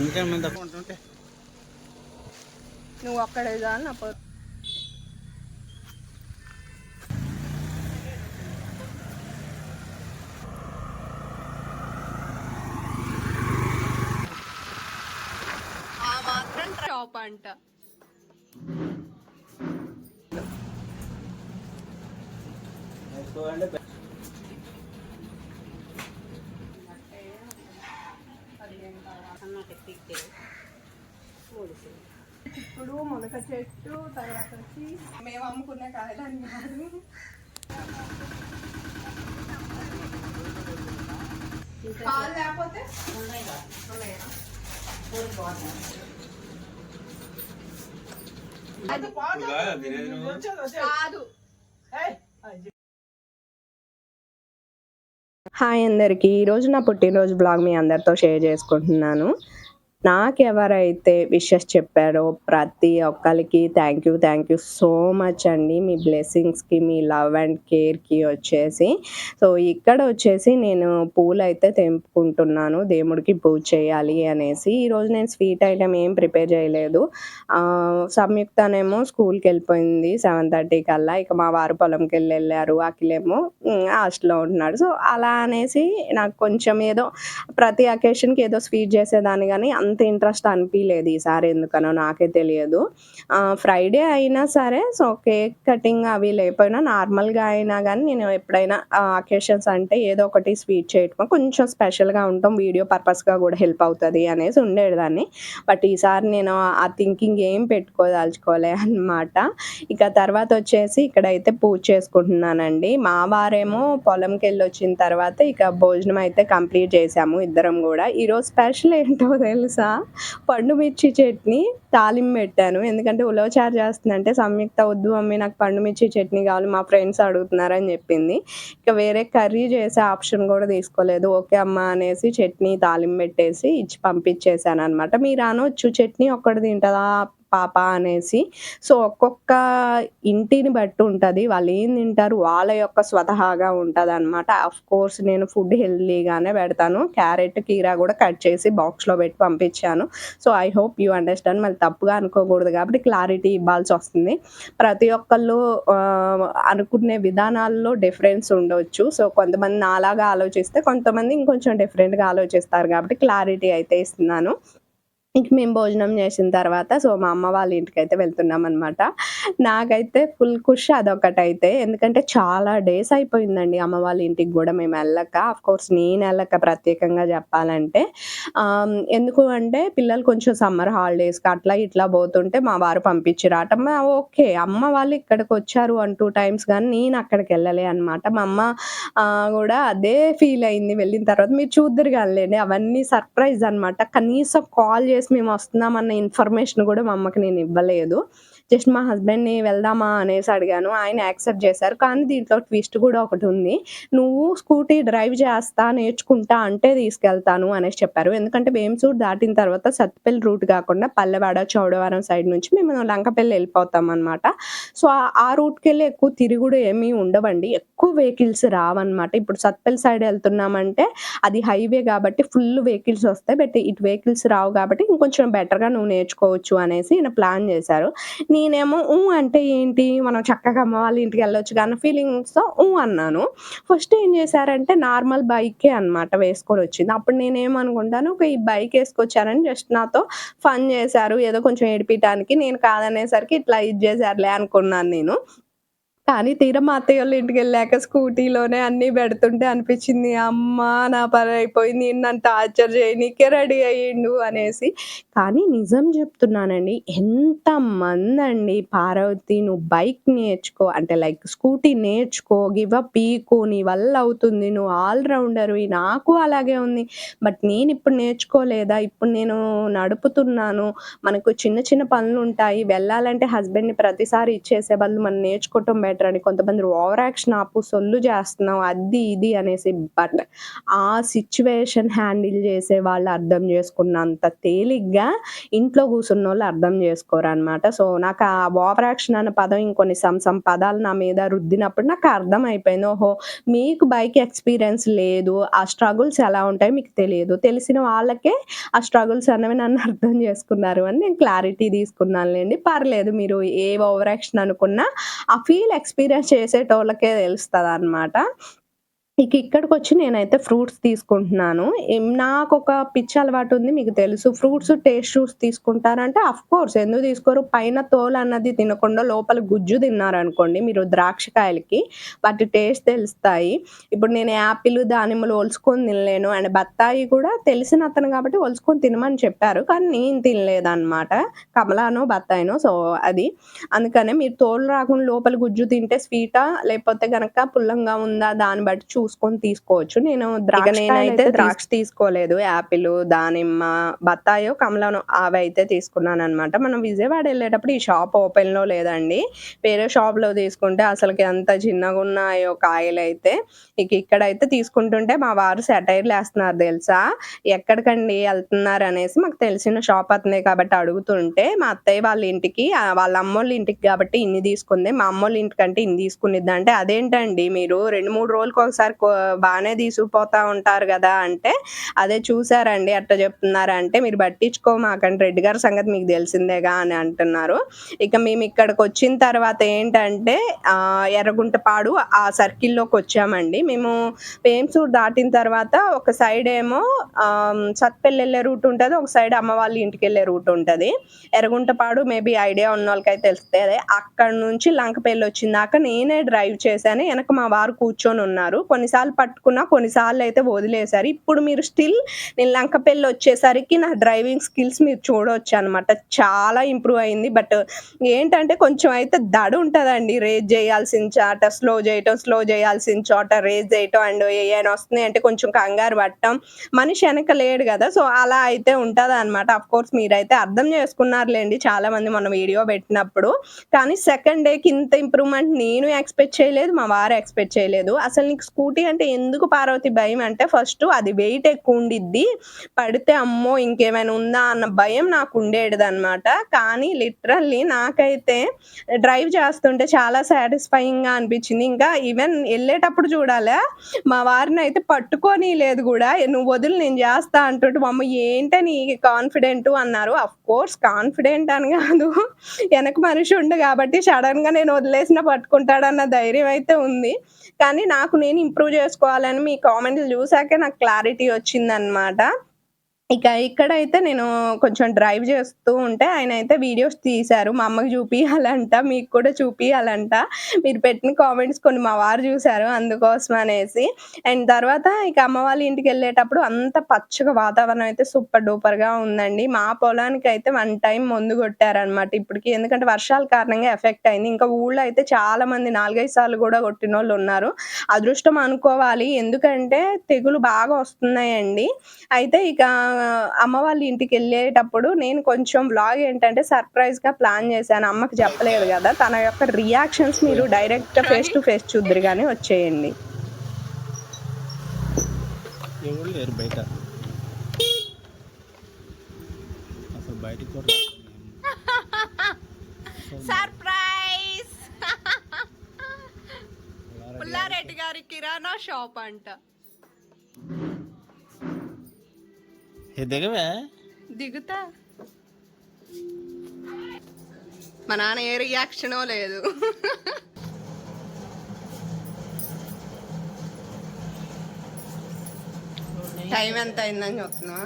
ఇంకా మేము తక్కువ ఉంటుంటే? నువ్వు అక్కడే నా పో. ఆ మాత్రం షాప్ అంట తర్వాత వచ్చి మేము అమ్ముకునే కాయలు అని కాదు. పాలు లేకపోతే కాదు హాయ్ అందరికీ. ఈరోజు నా పుట్టినరోజు బ్లాగ్ మీ అందరితో షేర్ చేసుకుంటున్నాను. నాకెవరైతే విషెస్ చెప్పారో ప్రతి ఒక్కరికి thank you thank you so much అండి. మీ బ్లెస్సింగ్స్కి మీ లవ్ అండ్ కేర్కి వచ్చేసి. సో ఇక్కడ వచ్చేసి నేను పూలు అయితే తెంపుకుంటున్నాను. దేవుడికి పూజ చేయాలి అనేసి. ఈరోజు నేను స్వీట్ ఐటెం ఏం ప్రిపేర్ చేయలేదు. సంయుక్తనేమో స్కూల్కి వెళ్ళిపోయింది సెవెన్ థర్టీ కల్లా. ఇక మా వారు పొలంకి వెళ్ళి వెళ్ళారు. అఖిలేమో హాస్టల్లో ఉంటున్నాడు. సో అలా అనేసి నాకు కొంచెం ఏదో ప్రతి అకేషన్కి ఏదో స్వీట్ చేసేదాన్ని కానీ అంత ఇంట్రెస్ట్ అనిపించలేదు ఈసారి ఎందుకనో నాకే తెలియదు. ఫ్రైడే అయినా సరే సో కేక్ కటింగ్ అవి లేకపోయినా నార్మల్గా అయినా కానీ నేను ఎప్పుడైనా అకేషన్స్ అంటే ఏదో ఒకటి స్వీట్ చేయటం కొంచెం స్పెషల్గా ఉంటాం వీడియో పర్పస్గా కూడా హెల్ప్ అవుతుంది అనేసి ఉండేదాన్ని. బట్ ఈసారి నేను ఆ థింకింగ్ ఏం పెట్టుకోదలుచుకోలే అన్నమాట. ఇక తర్వాత వచ్చేసి ఇక్కడైతే పూజ చేసుకుంటున్నానండి. మా వారేమో పొలంకి వెళ్ళి వచ్చిన తర్వాత ఇక భోజనం అయితే కంప్లీట్ చేసాము ఇద్దరం కూడా. ఈరోజు స్పెషల్ ఏంటో తెలుసా? పండు మిర్చి చట్నీ తాలింపు పెట్టాను. ఎందుకంటే ఉలవచారు చేస్తుందంటే సంయుక్త వద్దు అమ్మి నాకు పండు మిర్చి చట్నీ కావాలి మా ఫ్రెండ్స్ అడుగుతున్నారని చెప్పింది. ఇక వేరే కర్రీ చేసే ఆప్షన్ కూడా తీసుకోలేదు. ఓకే అమ్మ అనేసి చట్నీ తాలింపు పెట్టేసి ఇచ్చి పంపించేసాను అనమాట మీరు అనొచ్చు చట్నీ ఒక్కటి తింటుందా పాప అనేసి. సో ఒక్కొక్క ఇంటిని బట్టి ఉంటుంది. వాళ్ళు ఏం తింటారు? వాళ్ళ యొక్క స్వతహాగా ఉంటుంది అనమాట కోర్స్ నేను ఫుడ్ హెల్దీగానే పెడతాను. క్యారెట్ కీరా కూడా కట్ చేసి బాక్స్లో పెట్టి పంపించాను. So I hope you understand మళ్ళీ తప్పుగా అనుకోకూడదు కాబట్టి క్లారిటీ ఇవ్వాల్సి వస్తుంది. ప్రతి ఒక్కళ్ళు అనుకునే విధానాల్లో డిఫరెన్స్ ఉండొచ్చు. సో కొంతమంది నాలాగా ఆలోచిస్తే కొంతమంది ఇంకొంచెం డిఫరెంట్గా ఆలోచిస్తారు కాబట్టి క్లారిటీ అయితే ఇస్తున్నాను. ఇంక మేము భోజనం చేసిన తర్వాత సో మా అమ్మ వాళ్ళ ఇంటికి అయితే వెళ్తున్నాం అనమాట నాకైతే ఫుల్ ఖుష్ అదొకటైతే. ఎందుకంటే చాలా డేస్ అయిపోయిందండి అమ్మ వాళ్ళ ఇంటికి కూడా మేము వెళ్ళక. ఆఫ్ కోర్స్ నేను వెళ్ళక ప్రత్యేకంగా చెప్పాలంటే. ఎందుకు అంటే పిల్లలు కొంచెం సమ్మర్ హాలిడేస్కి అట్లా ఇట్లా పోతుంటే మా వారు పంపించారు అటమ్మ ఓకే అమ్మ వాళ్ళు ఇక్కడికి వచ్చారు వన్ టూ టైమ్స్ కానీ నేను అక్కడికి వెళ్ళలే అనమాట మా అమ్మ కూడా అదే ఫీల్ అయింది. వెళ్ళిన తర్వాత మీరు చూద్దరు కానీ అవన్నీ సర్ప్రైజ్ అనమాట కనీసం కాల్ చేసి మేము వస్తున్నామన్న ఇన్ఫర్మేషన్ కూడా మా అమ్మకి నేను ఇవ్వలేదు. జస్ట్ మా హస్బెండ్ని వెళ్దామా అనేసి అడిగాను. ఆయన యాక్సెప్ట్ చేశారు. కానీ దీంట్లో ట్విస్ట్ కూడా ఒకటి ఉంది. నువ్వు స్కూటీ డ్రైవ్ చేస్తా నేర్చుకుంటా అంటే తీసుకెళ్తాను అనేసి చెప్పారు. ఎందుకంటే వేమ్సూర్ దాటిన తర్వాత సత్పల్లి రూట్ కాకుండా పల్లెవాడ చౌడవరం సైడ్ నుంచి మేము లంకపల్లి వెళ్ళిపోతాం అనమాట సో ఆ- ఆ రూట్కి వెళ్ళి ఎక్కువ తిరుగుడు ఏమీ ఉండవండి. ఎక్కువ వెహికల్స్ రావన్నమాట. ఇప్పుడు సత్పల్లి సైడ్ వెళ్తున్నామంటే అది హైవే కాబట్టి ఫుల్ వెహికల్స్ వస్తాయి. బట్ ఇటు వెహికల్స్ రావు కాబట్టి ఇంకొంచెం బెటర్గా నువ్వు నేర్చుకోవచ్చు అనేసి ఈయన ప్లాన్ చేశారు. నేనేమో ఊ అంటే ఏంటి? మనం చక్కగా అమ్మ వాళ్ళ ఇంటికి వెళ్ళొచ్చు కానీ ఫీలింగ్స్తో ఊ అన్నాను. ఫస్ట్ ఏం చేశారంటే నార్మల్ బైకే అన్నమాట వేసుకొని వచ్చింది. అప్పుడు నేనేమనుకుంటాను ఒక ఈ బైక్ వేసుకొచ్చారని జస్ట్ నాతో ఫన్ చేశారు. ఏదో కొంచెం ఏడిపించడానికి నేను కాదనేసరికి ఇట్లా ఇది చేశారులే అనుకున్నాను నేను. కానీ తీరా మా అత్తయ్య వాళ్ళ ఇంటికి వెళ్ళాక స్కూటీలోనే అన్నీ పెడుతుంటే అనిపించింది అమ్మ నా పని అయిపోయింది నన్ను టార్చర్ చేయనీకే రెడీ అయ్యిండు అనేసి. కానీ నిజం చెప్తున్నానండి ఎంతమంది అండి పార్వతి నువ్వు బైక్ నేర్చుకో అంటే లైక్ స్కూటీ నేర్చుకో గివ్ అప్ పీకు నీ వల్ల అవుతుంది నువ్వు ఆల్రౌండర్ నాకు అలాగే ఉంది బట్ నేను ఇప్పుడు నేర్చుకోలేదా ఇప్పుడు నేను నడుపుతున్నాను మనకు చిన్న చిన్న పనులు ఉంటాయి వెళ్ళాలంటే హస్బెండ్ని ప్రతిసారి ఇచ్చేసే వాళ్ళు మనం నేర్చుకోవటం బెటర్. అంటారండి. కొంతమంది ఓవర్ యాక్షన్ ఆపు సొల్లు చేస్తున్నావు అది ఇది అనేసి బట్ ఆ సిచ్యువేషన్ హ్యాండిల్ చేసే వాళ్ళు అర్థం చేసుకున్నంత తేలిగ్గా ఇంట్లో కూర్చున్న వాళ్ళు అర్థం చేసుకోరనమాట సో నాకు ఆ ఓవర్ యాక్షన్ అనే పదం ఇంకొన్ని సంసం పదాలు నా మీద రుద్దినప్పుడు నాకు అర్థం అయిపోయింది ఓహో మీకు బైక్ ఎక్స్పీరియన్స్ లేదు. ఆ స్ట్రగుల్స్ ఎలా ఉంటాయో మీకు తెలియదు. తెలిసిన వాళ్ళకే ఆ స్ట్రగుల్స్ అనేవి నన్ను అర్థం చేసుకున్నారు అని నేను క్లారిటీ తీసుకున్నానులేండి. పర్లేదు మీరు ఏ ఓవర్ యాక్షన్ అనుకున్నా ఆ ఫీల్ ఎక్స్పీరియన్స్ చేసేటోళ్ళకే తెలుస్తుంది అనమాట ఇక ఇక్కడికి వచ్చి నేనైతే ఫ్రూట్స్ తీసుకుంటున్నాను. నాకు ఒక పిచ్చి అలవాటు ఉంది మీకు తెలుసు. ఫ్రూట్స్ టేస్ట్ చూసి తీసుకుంటారంటే అఫ్ కోర్స్ ఎందుకు తీసుకోరు? పైన తోలు అన్నది తినకుండా లోపల గుజ్జు తిన్నారనుకోండి మీరు ద్రాక్షకాయలకి వాటి టేస్ట్ తెలుస్తాయి. ఇప్పుడు నేను యాపిల్ దానిమ్మలు ఒలుచుకొని తినలేను. అండ్ బత్తాయి కూడా తెలిసిన అతను కాబట్టి ఒలుచుకొని తినమని చెప్పారు. కానీ నేను తినలేదన్నమాట. కమలానో బత్తాయినో సో అది. అందుకనే మీరు తోలు రాకుండా లోపల గుజ్జు తింటే స్వీటా లేకపోతే గనక పుల్లంగా ఉందా దాన్ని బట్టి చూసుకొని తీసుకోవచ్చు. నేను నేనైతే ద్రాక్ష తీసుకోలేదు. యాపిల్ దానిమ్మ బత్తాయో కమలానో అవి అయితే తీసుకున్నాను అనమాట మనం విజయవాడ వెళ్ళేటప్పుడు ఈ షాప్ ఓపెన్లో లేదండి. వేరే షాప్లో తీసుకుంటే అసలుకి ఎంత చిన్నగా ఉన్నాయో కాయలు అయితే ఇక ఇక్కడైతే తీసుకుంటుంటే మా వారు సెటైర్లు వేస్తున్నారు తెలుసా? ఎక్కడికండి వెళ్తున్నారు అనేసి మాకు తెలిసిన షాప్ అతనే కాబట్టి అడుగుతుంటే మా అత్తయ్య వాళ్ళ ఇంటికి వాళ్ళ అమ్మోళ్ళ ఇంటికి కాబట్టి ఇన్ని తీసుకుంది. మా అమ్మోళ్ళ ఇంటికంటే ఇన్ని తీసుకునిద్ది అంటే అదేంటండి మీరు? రెండు మూడు రోజులకు ఒకసారి బాగానే తీసుకుపోతా ఉంటారు కదా అంటే అదే చూసారండి అట్లా చెప్తున్నారు అంటే మీరు పట్టించుకోమాకండి రెడ్డి గారి సంగతి మీకు తెలిసిందేగా అని అంటున్నారు. ఇక మేము ఇక్కడికి వచ్చిన తర్వాత ఏంటంటే ఆ, ఎర్రగుంటపాడు ఆ సర్కిల్లోకి వచ్చామండి. మేము వేంసూర్ దాటిన తర్వాత ఒక సైడ్ ఏమో సత్పల్లి వెళ్ళే రూట్ ఉంటుంది ఒక సైడ్ అమ్మ వాళ్ళ ఇంటికి వెళ్ళే రూట్ ఉంటుంది. ఎర్రగుంటపాడు మేబీ ఐడియా ఉన్న వాళ్ళకైతే తెలుస్తుంది. అక్కడ నుంచి లంకపల్లి వచ్చిందాక నేనే డ్రైవ్ చేశాను. వెనక మా వారు కూర్చొని ఉన్నారు. కొన్ని కొన్నిసార్లు పట్టుకున్నా కొన్నిసార్లు అయితే వదిలేశారు. ఇప్పుడు మీరు స్టిల్ నేను లంకపల్లి వచ్చేసరికి నా డ్రైవింగ్ స్కిల్స్ మీరు చూడవచ్చు అనమాట చాలా ఇంప్రూవ్ అయింది. బట్ ఏంటంటే కొంచెం అయితే దడు ఉంటుందండి. రేజ్ చేయాల్సిన చాట స్లో చేయటం స్లో చేయాల్సిన చోట రేజ్ చేయటం అండ్ ఏమైనా వస్తున్నాయి అంటే కొంచెం కంగారు పట్టడం మనిషి వెనక లేడు కదా సో అలా అయితే ఉంటుంది అనమాట అఫ్ కోర్స్ మీరైతే అర్థం చేసుకున్నారులేండి చాలా మంది మన వీడియో పెట్టినప్పుడు. కానీ సెకండ్ డేకి ఇంత ఇంప్రూవ్మెంట్ నేను ఎక్స్పెక్ట్ చేయలేదు మా వారు ఎక్స్పెక్ట్ చేయలేదు. అసలు నీకు స్కూటీ అంటే ఎందుకు పార్వతి భయం అంటే ఫస్ట్ అది వెయిట్ ఎక్కువ ఉండిద్ది. పడితే అమ్మో ఇంకేమైనా ఉందా అన్న భయం నాకు ఉండేది అనమాట కానీ లిటరల్లీ నాకైతే డ్రైవ్ చేస్తుంటే చాలా సాటిస్ఫైయింగ్గా అనిపించింది. ఇంకా ఈవెన్ వెళ్ళేటప్పుడు చూడాలా మా వారిని అయితే పట్టుకొని లేదు కూడా. నువ్వు వదిలి నేను చేస్తా అంటుంటే మమ్మ ఏంటే నీ కాన్ఫిడెంట్ అన్నారు. అఫ్ కోర్స్ కాన్ఫిడెంట్ అని కాదు. వెనక మనిషి ఉండు కాబట్టి సడన్గా నేను వదిలేసిన పట్టుకుంటాడన్న ధైర్యం అయితే ఉంది. కానీ నాకు నేను ఇంప్రూవ్ చేసుకోవాలని మీ కామెంట్లు చూసాకే నాకు క్లారిటీ వచ్చిందనమాట ఇక ఇక్కడైతే నేను కొంచెం డ్రైవ్ చేస్తూ ఉంటే ఆయన అయితే వీడియోస్ తీశారు. మా అమ్మకి చూపియాలంట మీకు కూడా చూపియాలంట మీరు పెట్టిన కామెంట్స్ కొన్ని మా వారు చూశారు అందుకోసం అనేసి. అండ్ తర్వాత ఇక అమ్మ వాళ్ళ ఇంటికి వెళ్ళేటప్పుడు అంత పచ్చగా వాతావరణం అయితే సూపర్ డూపర్గా ఉందండి. మా పొలానికి అయితే వన్ టైం ముందు కొట్టారనమాట ఇప్పటికి. ఎందుకంటే వర్షాల కారణంగా ఎఫెక్ట్ అయింది. ఇంకా ఊళ్ళో అయితే చాలా మంది నాలుగైదు సార్లు కూడా కొట్టిన వాళ్ళు ఉన్నారు. అదృష్టం అనుకోవాలి. ఎందుకంటే తెగులు బాగా వస్తున్నాయండి. అయితే ఇక అమ్మ వాళ్ళ ఇంటికి వెళ్ళేటప్పుడు నేను కొంచెం బ్లాగ్ ఏంటంటే సర్ప్రైజ్గా ప్లాన్ చేశాను. అమ్మకి చెప్పలేదు కదా. తన యొక్క రియాక్షన్స్ మీరు డైరెక్ట్గా ఫేస్ టు ఫేస్ చూద్దరు కానీ వచ్చేయండి ఎవరు లేరు బయట. అసలు బయటికి కూడా సర్ప్రైజ్ పుల్లారెడ్డి గారి కిరాణా షాప్ అంట. దిగవే. దిగుతా. మా నాన్న ఏ రియాక్షనో లేదు. టైం ఎంత అయిందని చెప్తున్నా?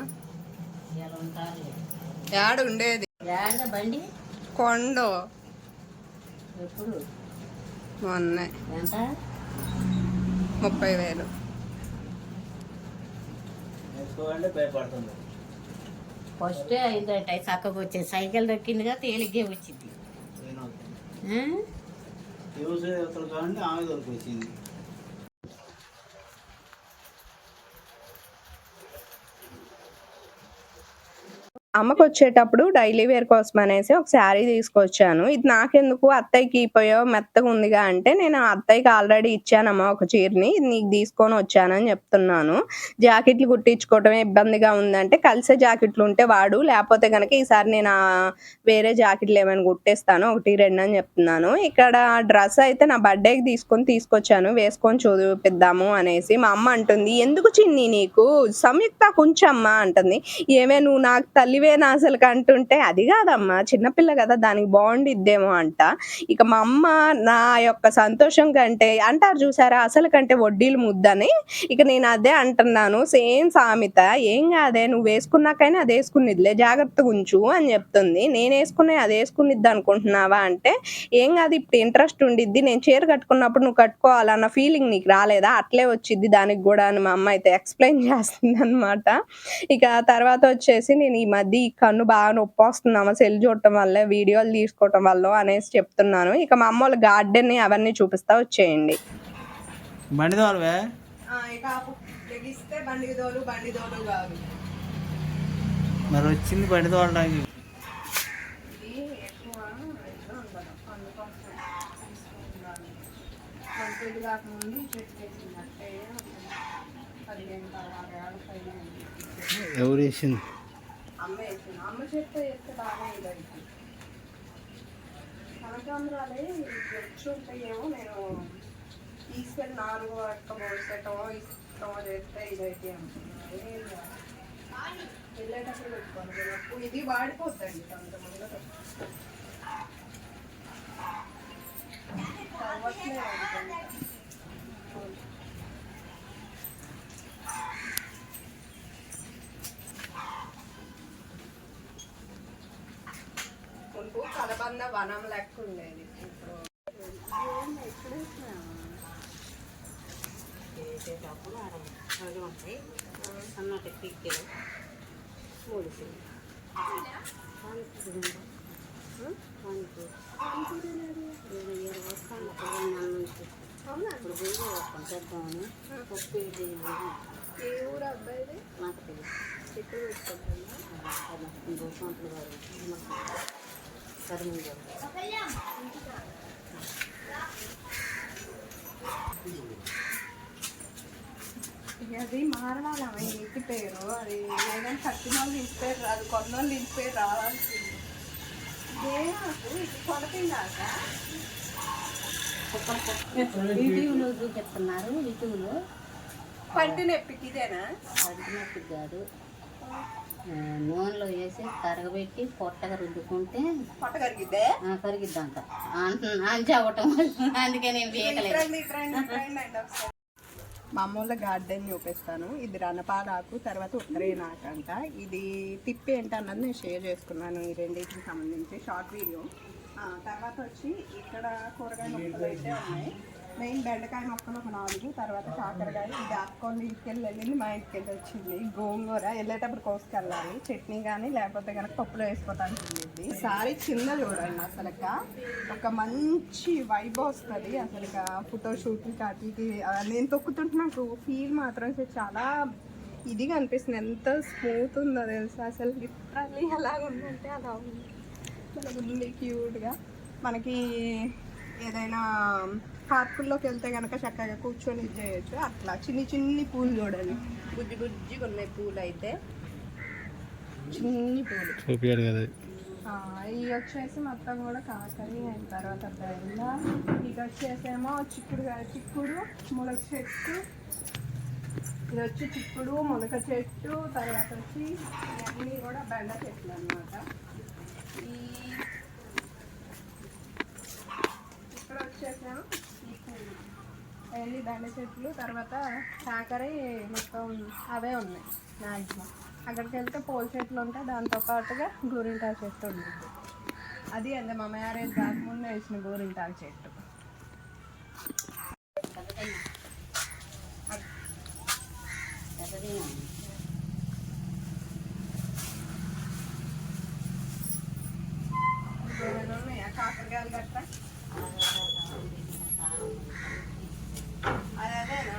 యాడ ఉండేది? యాడ బండి? కొండో. మొన్న. ముప్పై వేలు. భయపడుతుంది. ఫస్ట్ అయిందంట చక్కగా వచ్చేది సైకిల్ దొక్కిందిగా తేలిగ్గే వచ్చింది యూజ్ అవుతారు కాబట్టి ఆమె దొరికొచ్చింది అమ్మకు వచ్చేటప్పుడు డైలీ వేర్ కోసం అనేసి ఒక శారీ తీసుకొచ్చాను. ఇది నాకెందుకు అత్తయ్యకి ఇపోయో మెత్తగా ఉందిగా అంటే నేను అత్తయ్యకి ఆల్రెడీ ఇచ్చానమ్మా ఒక చీరని ఇది నీకు తీసుకొని వచ్చానని చెప్తున్నాను. జాకెట్లు కుట్టించుకోవటమే ఇబ్బందిగా ఉందంటే కలిసే జాకెట్లు ఉంటే వాడు లేకపోతే కనుక ఈసారి నేను వేరే జాకెట్లు ఏమైనా కుట్టేస్తాను ఒకటి రెండు అని చెప్తున్నాను. ఇక్కడ డ్రెస్ అయితే నా బర్త్డేకి తీసుకొని తీసుకొచ్చాను వేసుకొని చూపిద్దాము అనేసి మా అమ్మ అంటుంది. ఎందుకు చిన్ని నీకు? సంయుక్త కొంచెమ్మా అంటుంది. ఏమే నువ్వు నాకు తల్లి ఇవేనా అసలు అంటుంటే అది కాదమ్మా చిన్నపిల్ల కదా దానికి బాగుండిద్దేమో అంట. ఇక మా అమ్మ నా యొక్క సంతోషం కంటే అంటారు చూసారా అసలు కంటే వడ్డీలు ముద్దని. ఇక నేను అదే అంటున్నాను సేమ్ సామెత ఏం కాదే నువ్వు వేసుకున్నాకైనా అది వేసుకునిద్దిలే జాగ్రత్తగా ఉంచు అని చెప్తుంది. నేను వేసుకునే అది వేసుకునిద్ది అనుకుంటున్నావా అంటే ఏం కాదు ఇప్పుడు ఇంట్రెస్ట్ ఉండిద్ది నేను చీర కట్టుకున్నప్పుడు నువ్వు కట్టుకోవాలన్న ఫీలింగ్ నీకు రాలేదా? అట్లే వచ్చిద్ది దానికి కూడా అని మా అమ్మ అయితే ఎక్స్ప్లెయిన్ చేస్తుంది అనమాట ఇక తర్వాత వచ్చేసి నేను ఈ మధ్య ఈ కన్ను బాగా నొప్పి వస్తుంది అమ్మ సెల్ చూడటం వల్ల వీడియోలు తీసుకోవటం వల్ల అనేసి చెప్తున్నాను. ఇక మా అమ్మ వాళ్ళ గార్డెన్ అవన్నీ చూపిస్తా వచ్చేయండి. బండి తోలవే? ఇక లెగిస్తే బండి దోలు బండి దోలు కాదు. మరి వచ్చింది బండి. ఎవరు వేసింది? అమ్మ చెట్టు వేస్తే బాగా ఇదైంది కనకాంబరాలే వచ్చి ఉంటాయేమో నేను తీసుకెళ్ళి నాలుగు అక్క పోసేటమో ఇష్టమో చేస్తే ఇదైతే అనుకున్నాను ఏం కాదు. వెళ్ళేటప్పుడు పెట్టుకోండి వెళ్ళప్పుడు ఇది వాడిపోద్దండి కొంతమంది తర్వాతనే వనం లెక్క ఉండేది. ఇప్పుడు చేసేటప్పుడు అవి ఉంటాయి. సన్నటి పిక్కలు మూలిసి ఇప్పుడు పోయి వస్తాం పప్పు ఇది ఏ ఊరు అబ్బాయిది? నాకు తెలియదు. ఎక్కడ పెట్టుకుంటున్నా ఇంకో సంవత్సరం గారు సరే ఇక అది మారవాలి ఆమె ఇంటి పేరు అది ఏదైనా కట్టిన వాళ్ళు ఇంటి పేరు రాదు కొన్న వాళ్ళు ఇంటి పేరు రావాల్సింది. దేనికి ఇది కొనపిందాక యూట్యూబ్లో చూపిస్తున్నారు. యూట్యూబ్లో పంటి నొప్పికి ఇదేనా? అడిగినట్టు కాదు. నూనెలో వేసి కరగబెట్టి పొట్టగా రుద్దుకుంటే పొట్ట కరిగిద్దే? ఆ, కరిగిద్దంట. అంచవటం అందుకే నేను. మామూలుగా గార్డెన్ చూపిస్తాను. ఇది రణపాలాకు తర్వాత ఉత్తరేనాకు అంట. ఇది తిప్పి ఏంటన్నది నేను షేర్ చేసుకున్నాను ఈ రెండింటికి సంబంధించి షార్ట్ వీడియో. ఆ, తర్వాత వచ్చి ఇక్కడ కూరగాయ మొక్కలు అయితే ఉన్నాయి. మెయిన్ బెండకాయ మొక్కలు ఒక నాలుగు తర్వాత కాకరకాయ ఇది అక్కొని ఇంటికెళ్ళి వెళ్ళింది మా ఇంటికి వెళ్ళి వచ్చింది. గోంగూర వెళ్ళేటప్పుడు కోసుకెళ్ళాలి. చట్నీ కానీ లేకపోతే కనుక పప్పులో వేసుకోవటానికి ఉంది సారీ చిన్న చూడండి అసలుక. ఒక మంచి వైబ్ వస్తుంది అసలు ఫోటో షూట్కి అటుకి నేను తొక్కుతుంటే నాకు ఫీల్ మాత్రం చాలా ఇదిగా అనిపిస్తుంది. ఎంత స్మూత్ ఉందో తెలుసా? అసలు లిటరల్లీ ఎలా ఉందంటే అలా ఉంది. చాలా ఉంది క్యూట్గా మనకి ఏదైనా పార్కుల్లోకి వెళ్తే కనుక చక్కగా కూర్చొని ఇది చేయొచ్చు. అట్లా చిన్ని చిన్ని పూలు చూడండి. బుజ్జి బుజ్జిగా ఉన్నాయి పూలు అయితే చిన్ని పూలు. చూపించాడు కదా. ఇవి వచ్చేసి మొత్తం కూడా కాకరి అయిన తర్వాత బెండ ఇది వచ్చేసేమో చిక్కుడు చిక్కుడు ములక చెట్టు. ఇది వచ్చి చిక్కుడు ములక చెట్టు తర్వాత వచ్చి ఇవన్నీ కూడా బెండ చెట్లు అన్నమాట ఈ ఇక్కడ వచ్చేసేమో ఈ పూలు దండ చెట్లు తర్వాత కాకరి మొత్తం అవే ఉన్నాయి మ్యాక్సిమం అక్కడికి వెళ్తే పూల చెట్లు ఉంటాయి దాంతో పాటుగా గోరింటాకు చెట్టు ఉంటుంది అది అంతే మా మ్యారేజ్ కాకముందు వేసిన గోరింటాకు చెట్టు. ఏమైనా ఉన్నాయా కాకరకాయలు గట్రా అది అదేనా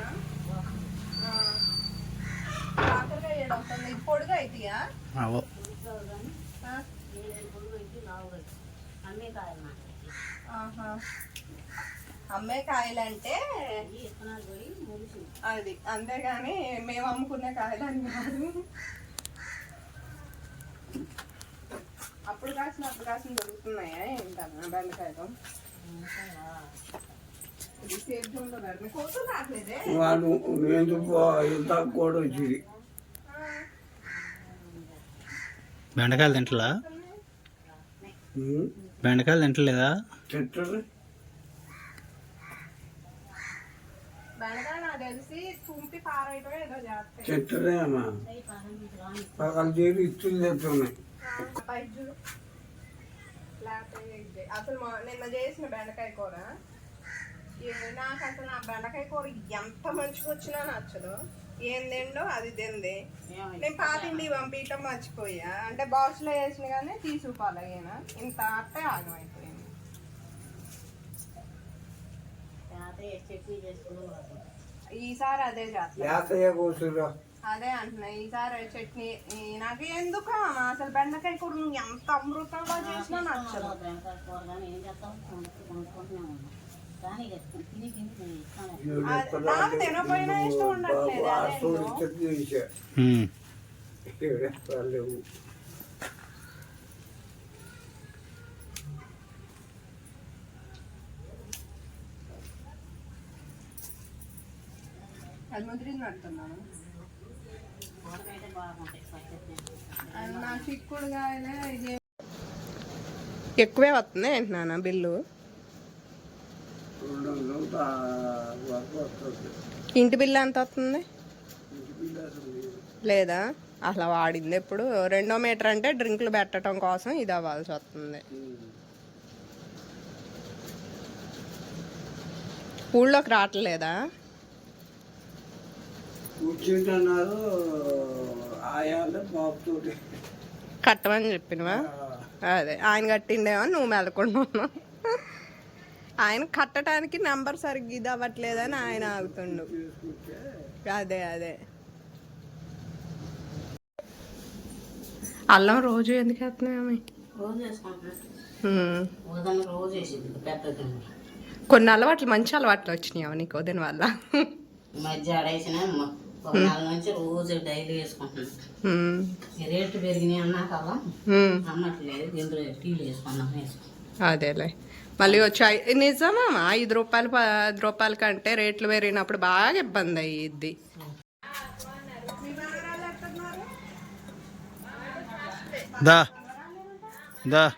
ఆ. కాకరకాయ ఏడు వస్తుంది ఇది పొడిగా అయితాయా అవో తీసుకోవాలి కానీ ఆ, నేను పొడుగు పెట్టి లావు పెట్టి అన్నీ కాయలు నాకు ఆహా. అమ్మే కాయలంటే ఈ విత్తనాలు పోయి అది అంతేగాని మేము అమ్ముకునే కాయలని కాదు. అప్పుడు కాసిన అప్పుడు కాసిన దొరుకుతున్నాయా ఏంటన్నా బెండకాయలు ఎందుకు కూడా వచ్చింది బెండకాయలు తింటలా బెండకాయలు తింటలేదా? చెట్టు చెట్టునే అమ్మా. లేకపోతే ఇది. అసలు నిన్న చేసిన బెండకాయ కూర నాకు అసలు నా బెండకాయ కూర ఎంత మంచిగా వచ్చినా నచ్చదు. ఏం తిండో అది తింది. నేను పాతిండి పంపించడం మర్చిపోయా. అంటే బాక్స్లో వేసిన కానీ తీసుకుపోలేనా ఇంత అట్టే ఆగమైపోయింది చట్నీ చేసుకుని ఈసారి అదే చేస్తా. లేతయ్య కూర్చురా అదే అంటున్నా ఈసారి చట్నీ నాకు ఎందుకు అసలు బెండకాయ కూర నువ్వు ఎంత అమృతంగా చేసినా నచ్చదు. కూర కానీ ఏం చేస్తాం కొనుక్కు- కొనుక్కుంటూనే ఉన్నాం కానీ ఇక తిని తిని నేను ఇస్తాను అది- నాకు తినపోయినా ఇష్టం ఉండట్లేదు అదేంటో చెట్టు చేసా ఉమ్. లేవు అది నా చిక్కుడుగాయలే ఇది ఎక్కువే వస్తుంది ఏంటన్నా బిల్లు? ఇంటి బిల్లు ఎంత వస్తుంది. లేదా. అసలు వాడింది ఎప్పుడు? రెండో మీటర్ అంటే డ్రింకులు పెట్టడం కోసం ఇది అవ్వాల్సి వస్తుంది. ఊళ్ళోకి రావట్లేదా? కూర్చుంటున్నారు. ఆయాలు బాబుతోటి. కట్టమని చెప్పినవా? అదే ఆయన కట్టిండేమో నువ్వు మెలకుంటున్నావు ఆయన కట్టడానికి నెంబర్ సరిగ్గా ఇది అవ్వట్లేదని ఆయన ఆగుతుండు. అదే అదే. అల్లం రోజు ఎందుకు వేస్తున్నాయి కొన్ని అలవాట్లు మంచి అలవాట్లు వచ్చినాయి నీకు వదిన వల్ల. మధ్య నుంచి రోజు డైలీ వేసుకుంటున్నాను. రేట్లు పెరిగినాయి అమ్మట్లేదు ఇందులో టీలు వేసుకున్నాం అదేలే. మళ్ళీ వచ్చి నిజమా ఐదు రూపాయలు పది రూపాయల కంటే రేట్లు పెరిగినప్పుడు బాగా ఇబ్బంది అయ్యిద్ది. దా. దా.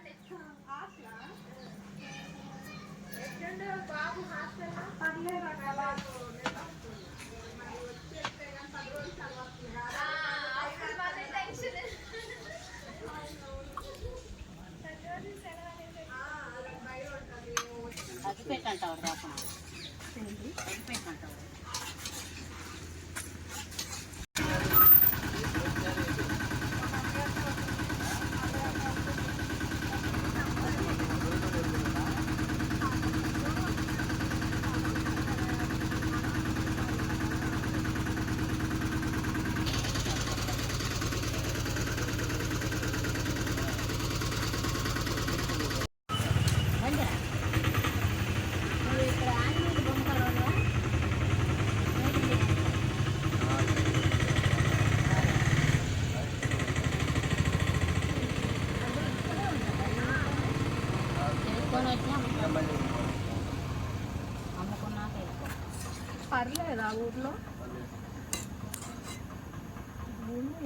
పర్లేదా ఊర్లో?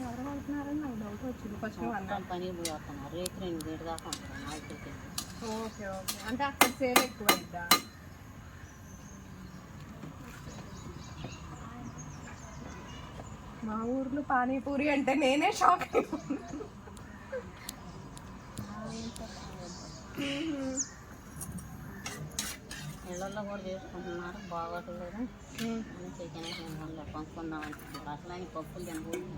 ఎవరు వెళ్తున్నారని నాకు డౌట్ వచ్చింది. ఫస్ట్ మొత్తం పని పోయి వస్తున్నారు రేపు రెండు గేటు దాకా ఉంటారు. నాలుగు ఓకే ఓకే. అంటే అక్కడ సేల్ ఎక్కువ అయిద్దా మా ఊర్లో పానీపూరి అంటే నేనే షాక్ అయిపోయాను ఇళ్ళల్లో కూడా చేసుకుంటున్నారు. బాగోట్లేదు చికెన్ కొనుక్కుందాం అనుకుంటున్నారు అసలు పప్పులు తినకూడదు.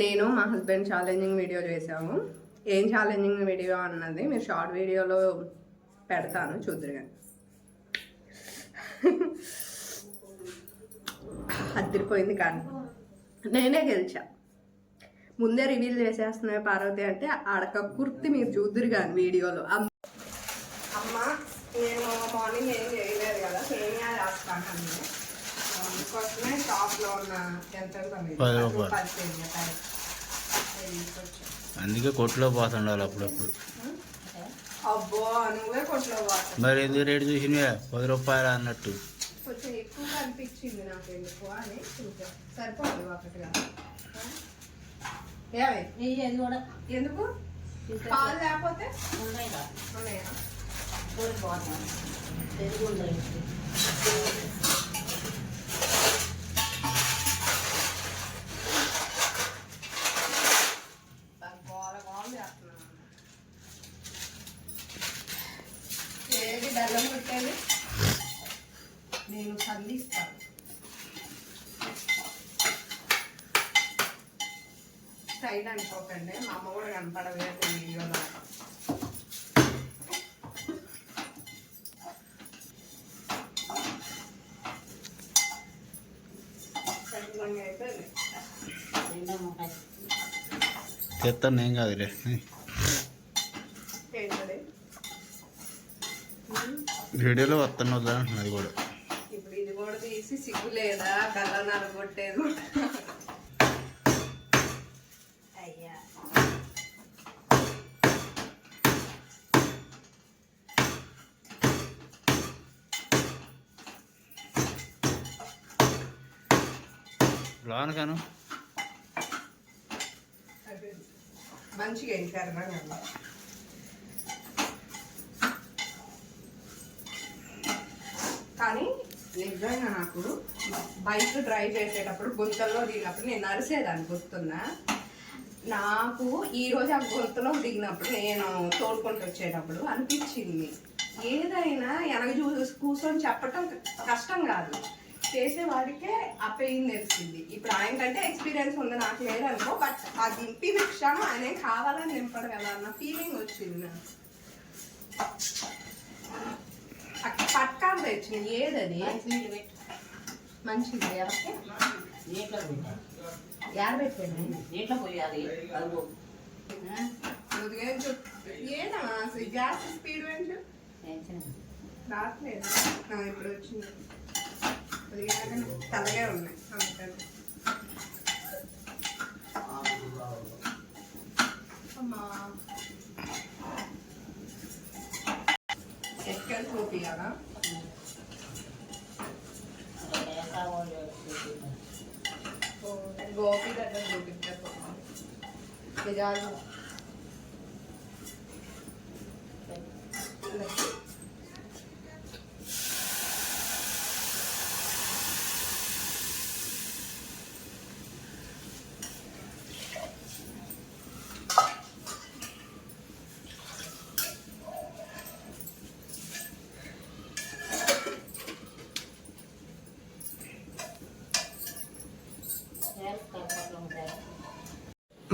నేను మా హస్బెండ్ ఛాలెంజింగ్ వీడియో చేసాము ఏం ఛాలెంజింగ్ వీడియో అన్నది మీరు షార్ట్ వీడియోలో పెడతాను చూద్దరు కానీ. అదిరిపోయింది కానీ. నేనే గెలిచా. ముందే రివీల్ చేసేస్తున్నాయి పార్వతి అంటే ఆడక కుర్తి మీరు చూద్దరు కానీ వీడియోలో. నేను మార్నింగ్ ఏం చేయలేదు కదా సేమియా చేస్తాను అన్నీ. అందుకోసమే షాప్లో ఉన్న? పది సేమియా తీసుకొచ్చాను. అందుకే కొట్లో పోతుండాలి అప్పుడప్పుడు. అబ్బో నువ్వే కొట్లో మరి ఎందుకు రేటు చూసినవే? పది రూపాయలు అన్నట్టు. కొంచెం ఎక్కువ అనిపించింది నాకు ఎందుకు అని చూసా. సరిపోదు నెయ్యి అది కూడా ఎందుకు? పాలు లేకపోతే? ఉన్నాయా ఊరిపోతాను తెలుగు ఉన్నాయి దాని గోల చేస్తున్నాను ఏది బెల్లం పెట్టేది నేను చల్లిస్తాను సైడ్ అనుకోకండి. మా అమ్మ కూడా కనపడలేదు వీడియోలో చక్కగా అయిపోయింది రెండో ముఖాయి తెస్తాను ఏం కాదులే ఏంటది వీడియోలో వస్తాను వద్దా అది కూడా ఇప్పుడు ఇది కూడా తీసి సిగ్గు లేదా నలగొట్టేది కూడా. అయ్యా లోన కాను అదే. మంచిగా వేసారు కదా కానీ నిజంగా నాకు బైక్ డ్రైవ్ చేసేటప్పుడు గుంతల్లో దిగినప్పుడు నేను నరిసేదాన్ని గుర్తున్నా నాకు ఈరోజు ఆ గుంతలో దిగినప్పుడు నేను తోడుకుంటూ వచ్చేటప్పుడు అనిపించింది. ఏదైనా వెనక చూసి కూర్చొని చెప్పటం కష్టం కాదు. చేసేవాడికే ఆ పెయిన్ తెలిసింది. ఇప్పుడు ఆయన కంటే ఎక్స్పీరియన్స్ ఉంది నాకు లేదనుకో బట్ ఆ దింపిన క్షణం ఆయన కావాలని నింపడం ఎలా అన్న ఫీలింగ్ వచ్చింది నాకు. పట్కాలు తెచ్చింది ఏదది? మంచిది. ఎవరికి? పోయాలి. ఏనా? గ్యాస్ స్పీడ్ ఆ, ఇప్పుడు వచ్చింది. తలగే ఉన్నాయి అందుకని అమ్మా ఎక్కడ చూపియాలా వేసావాళ్ళు ఓ, గోపి దగ్గర చూపించారు నిజాలు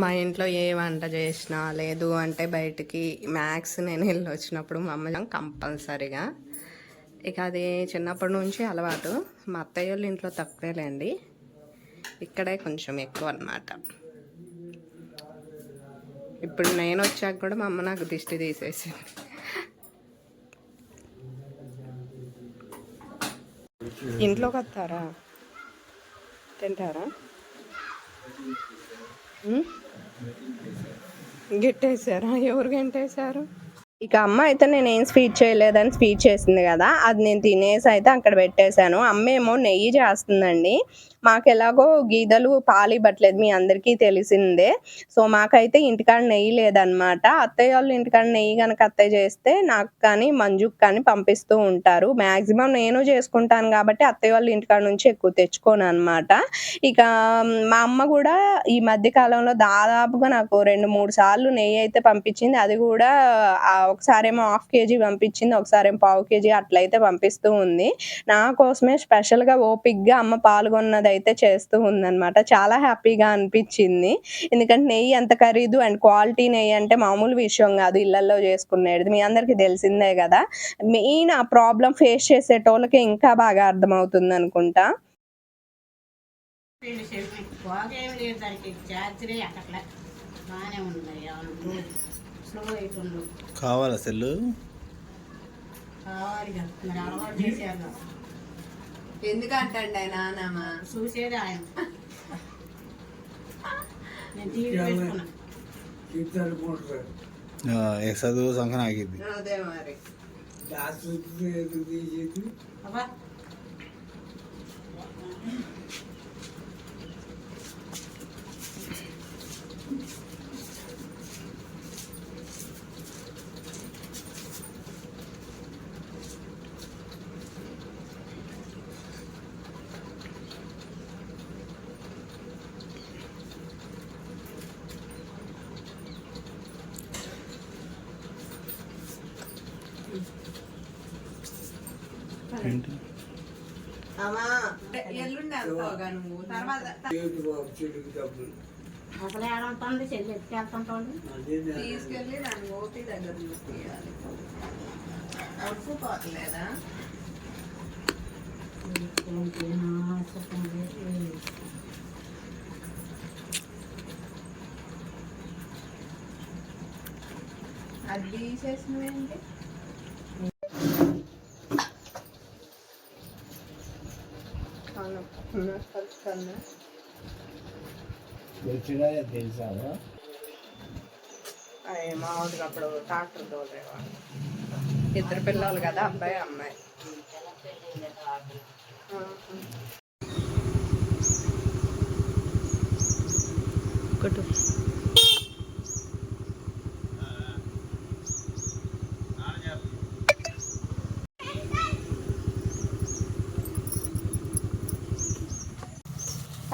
మా ఇంట్లో ఏ వంట చేసినా లేదు అంటే బయటికి మ్యాథ్స్ నేను వెళ్ళి వచ్చినప్పుడు మా అమ్మ కంపల్సరిగా. ఇక అది చిన్నప్పటి నుంచి అలవాటు. మా అత్తయ్య వాళ్ళ ఇంట్లో తక్కువేలేండి ఇక్కడే కొంచెం ఎక్కువ అన్నమాట. ఇప్పుడు నేను వచ్చాక కూడా మా అమ్మ నాకు దిష్టి తీసేసింది. ఇంట్లోకి వస్తారా? తింటారా? గిట్టేశారా? ఎవరు గంటేశారు? ఇక అమ్మ అయితే నేను ఏం స్వీట్ చేయలేదని స్వీట్ చేసింది కదా అది నేను తినేసి అయితే అక్కడ పెట్టేశాను. అమ్మ ఏమో నెయ్యి చేస్తుందండి. మాకు ఎలాగో గీదలు పాలు ఇవ్వట్లేదు మీ అందరికీ తెలిసిందే. సో మాకైతే ఇంటికాడ నెయ్యి లేదనమాట అత్తయ్య వాళ్ళు ఇంటికాడ నెయ్యి కనుక అత్తయ్య చేస్తే నాకు కానీ మంజుకు కానీ పంపిస్తూ ఉంటారు. మ్యాక్సిమం నేను చేసుకుంటాను కాబట్టి అత్తయ్య వాళ్ళు ఇంటికాడ నుంచి ఎక్కువ తెచ్చుకోను అనమాట ఇక మా అమ్మ కూడా ఈ మధ్య కాలంలో దాదాపుగా నాకు రెండు మూడు సార్లు నెయ్యి అయితే పంపించింది. అది కూడా ఒకసారేమో హాఫ్ కేజీ పంపించింది ఒకసారేమో పావు కేజీ అట్లయితే పంపిస్తూ ఉంది. నా కోసమే స్పెషల్గా ఓపిక్గా అమ్మ పాల్గొన్నది అయితే చేస్తూ ఉందన్నమాట. చాలా హ్యాపీగా అనిపించింది. ఎందుకంటే నెయ్యి ఎంత ఖరీదు అండ్ క్వాలిటీ నెయ్యి అంటే మామూలు విషయం కాదు ఇళ్ళలో చేసుకునేది. మీ అందరికీ తెలిసిందే కదా. మెయిన్ ఆ ప్రాబ్లం ఫేస్ చేసేటోళ్ళకి ఇంకా బాగా అర్థమవుతుంది అనుకుంటా లేదు దానికి బాగానే ఉంది స్లో అవుతుండు కావాలా సెల్లు మరి అలవాటు చేశారు ఎందుకంటండి ఆయన నాన్నమ్మ చూసేది ఆయన. నేను టీవీ పెట్టుకున్నా. ఇద్దరు పోతారు చదువు సంఖ్య ఆగిద్ది. అదే మరి. అబ్బా ఏంటి అమ్మా ఎల్లుండి వెళ్తావుగా నువ్వు తర్వాత ఏంటి బాబు చెల్లికి డబ్బులు అసలు ఏడంటుంది చెల్లి ఎత్తుకెళ్తుంటుంది. తీసుకెళ్ళి దాన్ని ఓపి దగ్గర చూపించాలి ఒప్పుకోవట్లేదా అది తీసేసినవేంటి? కలుసుకున్నా వచ్చినా తెలుసా అయ్య మామూలుగా అప్పుడు ట్రాక్టర్ తోలేవాడు ఇద్దరు పిల్లలు కదా అబ్బాయి అమ్మాయి. కొట్టు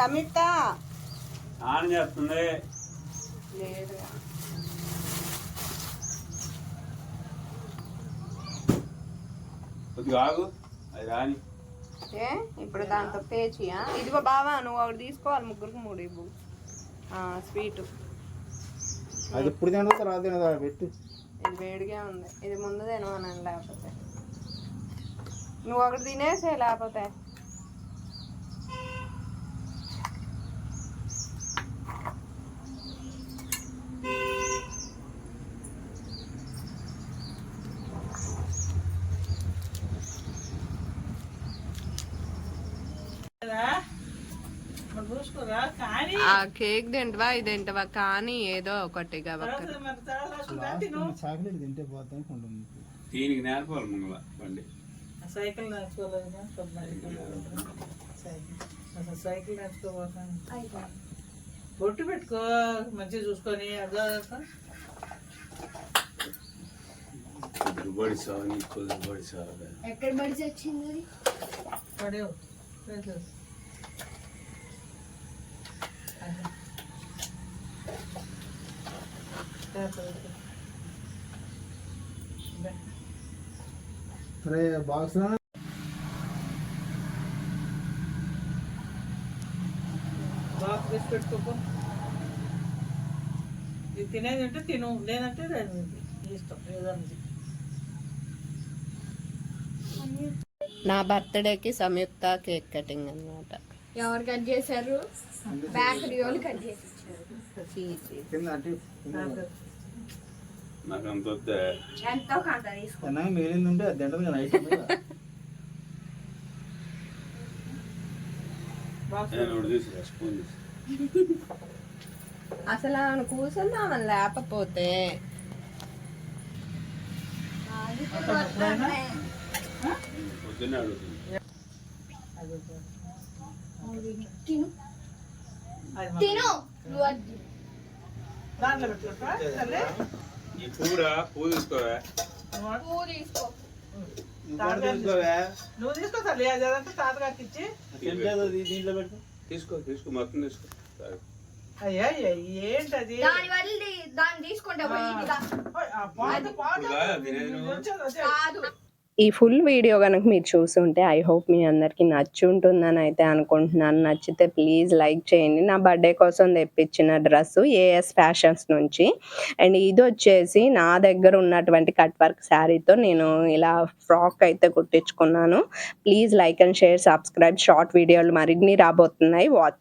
సమిత ఆన్ చేస్తుంది. లేదు. కొద్దిగా ఆగు. అది రాని. ఏ ఇప్పుడు దాంతో పేచియా? ఇదిగో బావా నువ్వు ఒకటి తీసుకోవాలి ముగ్గురికి మూడు ఇవ్వు. స్వీట్. అది ఇప్పుడు తినదు తర్వాత తినదా పెట్టు. ఇది వేడిగా ఉంది. ఇది ముందు తినమనండి లేకపోతే. నువ్వు ఒకటి తినేసే లేకపోతే. ఆ కేక్ తింటవా ఇది తింటవా? కానీ ఏదో ఒకటి చాక్లెట్ తింటే పోతాం కొంటుంది దీనికి నేర్పాలి మంగళ బండి. Cycle cycle. అసలు సైకిల్ నేర్చుకోబోతాను బొట్టు పెట్టుకో మంచిగా చూసుకొని అదో దుబడి సాగు దుబడి సాగు పడేవు వేసేసి. అది. చేస్తా, చేస్తా. బే. సరే బాక్స్ బాక్స్ వేసి పెట్టుకోపో ఇది తినేది అంటే తిను లేదంటే ఇష్టం ఏదన్నది నా బర్త్డేకి సంయుక్త కేక్ కటింగ్ అనమాట ఎవరు కట్ చేశారు? బేకరీ వాళ్ళు కట్ చేసి నాకు అంత వద్దే ఎంతో కంట తీసుకో. తిన్నాక మిగిలింది ఉంటే అది తింటది కదా నైట్ బాక్స్ స్పూన్ అసలు ఆమెను కూర్చుందామని లేకపోతే పొద్దున్నే అడుగుతుంది అది తిను. దాంట్లో పెట్టుకుంటా ఈ పూరా పూ తీసుకోవా. తీసుకో. నువ్వు తీసుకో. తల్లి అది అదంతా తాతగారికి ఇచ్చి. దీంట్లో పెట్టు తీసుకో తీసుకో మొత్తం తీసుకో. అయ్యా ఏంటది? దాని దాన్ని తీసుకుంటా. కాదు. ఈ ఫుల్ వీడియో కనుక మీరు చూస్తుంటే ఐ హోప్ మీ అందరికీ నచ్చి ఉంటుందని అయితే అనుకుంటున్నాను. నచ్చితే ప్లీజ్ లైక్ చేయండి. నా బర్త్డే కోసం తెప్పించిన డ్రెస్ ఏఎస్ ఫ్యాషన్స్ నుంచి. అండ్ ఇది వచ్చేసి నా దగ్గర ఉన్నటువంటి కట్ వర్క్ శారీతో నేను ఇలా ఫ్రాక్ అయితే కుట్టించుకున్నాను. Please like and share subscribe short వీడియోలు మరిన్ని రాబోతున్నాయి. వాచ్